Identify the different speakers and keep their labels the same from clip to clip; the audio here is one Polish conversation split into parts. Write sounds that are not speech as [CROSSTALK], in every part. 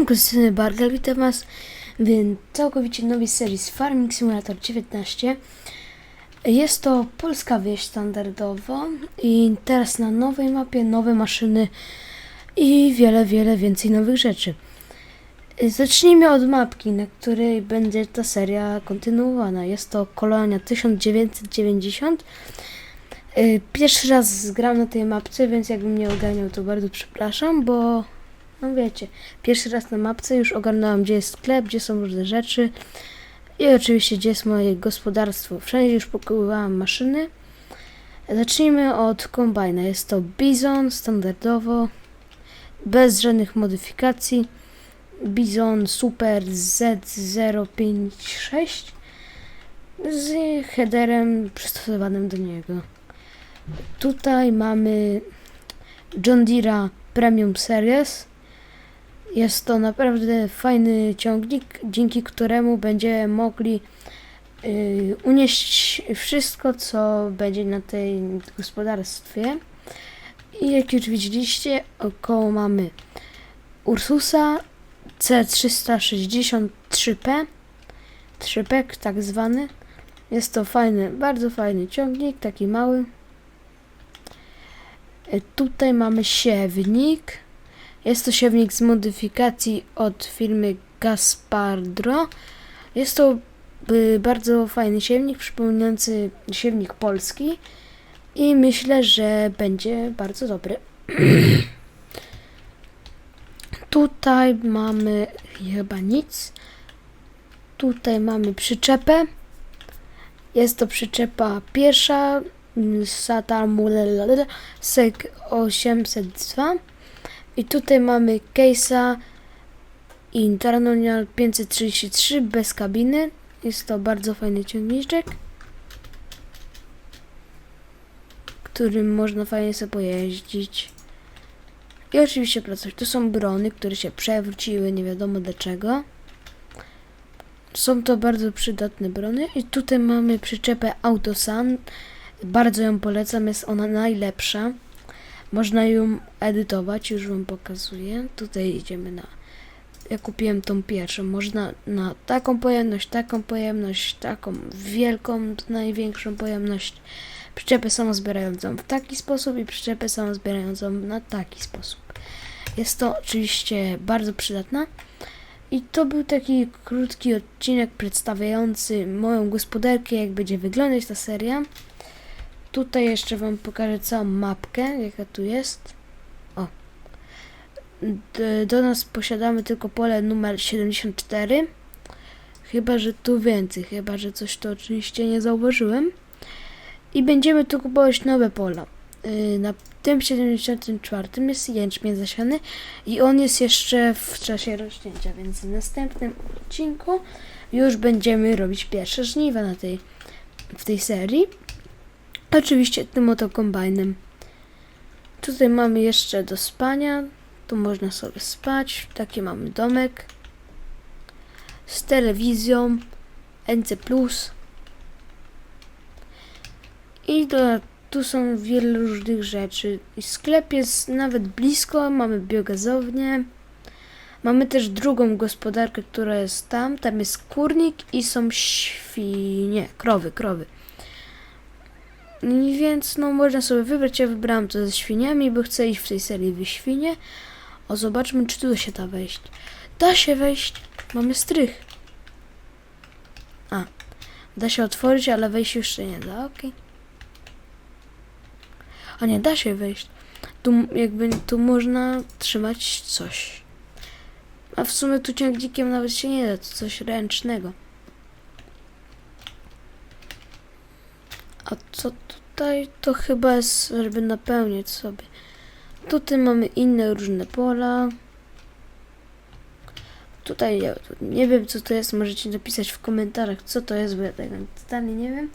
Speaker 1: Siemanko, z strony Bargal, witam was w całkowicie nowej serii z Farming Simulator 19. Jest to polska wieś standardowo i teraz na nowej mapie nowe maszyny i wiele, wiele więcej nowych rzeczy. Zacznijmy od mapki, na której będzie ta seria kontynuowana. Jest to Kolonia 1990. Y, Pierwszy raz gram na tej mapce, więc jakbym nie ogarniał, to bardzo przepraszam, bo no wiecie, pierwszy raz na mapce już ogarnąłem, gdzie jest sklep, gdzie są różne rzeczy i oczywiście, gdzie jest moje gospodarstwo. Wszędzie już pokupowałam maszyny. Zacznijmy od kombajna. Jest to Bizon standardowo, bez żadnych modyfikacji. Bizon Super Z056 z headerem przystosowanym do niego. Tutaj mamy John Deere Premium Series. Jest to naprawdę fajny ciągnik, dzięki któremu będziemy mogli y, unieść wszystko, co będzie na tej gospodarstwie. I jak już widzieliście, około mamy Ursusa C363P, 3P tak zwany. Jest to fajny, bardzo fajny ciągnik, taki mały. Y, Tutaj mamy siewnik. Jest to siewnik z modyfikacji od firmy Gaspardro. Jest to y, bardzo fajny siewnik, przypominający siewnik polski. I myślę, że będzie bardzo dobry. [CLEARS THROAT] Tutaj mamy chyba nic. Tutaj mamy przyczepę. Jest to przyczepa pierwsza Satamule Sek 802. I tutaj mamy case'a International 533 bez kabiny. Jest to bardzo fajny ciągniczek, którym można fajnie sobie pojeździć. I oczywiście pracować. Tu są brony, które się przewróciły, nie wiadomo dlaczego. Są to bardzo przydatne brony. I tutaj mamy przyczepę Autosan. Bardzo ją polecam, jest ona najlepsza. Można ją edytować, już wam pokazuję. Tutaj idziemy na. Ja kupiłem tą pierwszą. Można na taką pojemność, taką pojemność, taką wielką, największą pojemność. Przyczepę samozbierającą w taki sposób i przyczepę samozbierającą na taki sposób. Jest to oczywiście bardzo przydatna. I to był taki krótki odcinek przedstawiający moją gospodarkę, jak będzie wyglądać ta seria. Tutaj jeszcze Wam pokażę całą mapkę, jaka tu jest. O. Do nas posiadamy tylko pole numer 74. Chyba, że tu więcej, chyba, że coś to oczywiście nie zauważyłem. I będziemy tu kupować nowe pola. Yy, na tym 74 jest jęczmień zasiany i on jest jeszcze w czasie rośnięcia, więc w następnym odcinku już będziemy robić pierwsze żniwa na tej, w tej serii. Oczywiście tym oto kombajnem. Tutaj mamy jeszcze do spania. Tu można sobie spać. Taki mamy domek. Z telewizją. NC+. I do, tu są wiele różnych rzeczy. I sklep jest nawet blisko. Mamy biogazownię. Mamy też drugą gospodarkę, która jest tam. Tam jest kurnik i są świnie. Krowy, krowy. I Więc no można sobie wybrać, ja wybrałam to ze świniami, bo chcę iść w tej serii w świnie. O, zobaczmy, czy tu się da wejść. Da się wejść. Mamy strych. A, da się otworzyć, ale wejść się nie da, okej. A nie, da się wejść. Tu jakby, tu można trzymać coś. A w sumie tu ciągnikiem nawet się nie da, to coś ręcznego. A co tutaj? To chyba jest, żeby napełniać sobie. Tutaj mamy inne różne pola. Tutaj tu nie wiem co to jest, możecie napisać w komentarzach co to jest, bo ja tego totalnie nie wiem.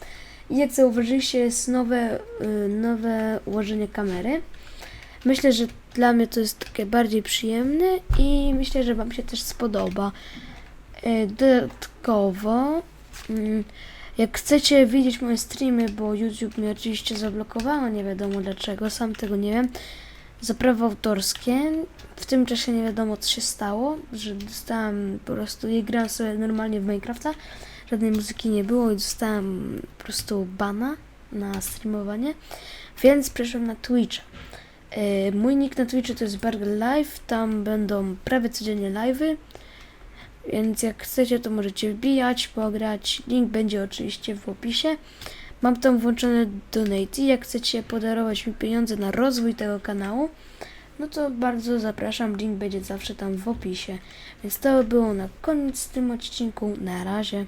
Speaker 1: Jak zauważyliście jest nowe, y, nowe ułożenie kamery. Myślę, że dla mnie to jest takie bardziej przyjemne i myślę, że Wam się też spodoba. Y, Dodatkowo mm, jak chcecie widzieć moje streamy, bo YouTube mnie oczywiście zablokowało, nie wiadomo dlaczego, sam tego nie wiem, za prawa autorskie. W tym czasie nie wiadomo co się stało, że dostałam po prostu, nie grałam sobie normalnie w Minecrafta, żadnej muzyki nie było i dostałam po prostu bana na streamowanie, więc przeszłam na Twitcha. E, Mój nick na Twitchu to jest Bargel Live, tam będą prawie codziennie live'y, więc jak chcecie to możecie wbijać, pograć, link będzie oczywiście w opisie. Mam tam włączone donate, jak chcecie podarować mi pieniądze na rozwój tego kanału, no to bardzo zapraszam, link będzie zawsze tam w opisie. Więc to by było na koniec w tym odcinku, na razie.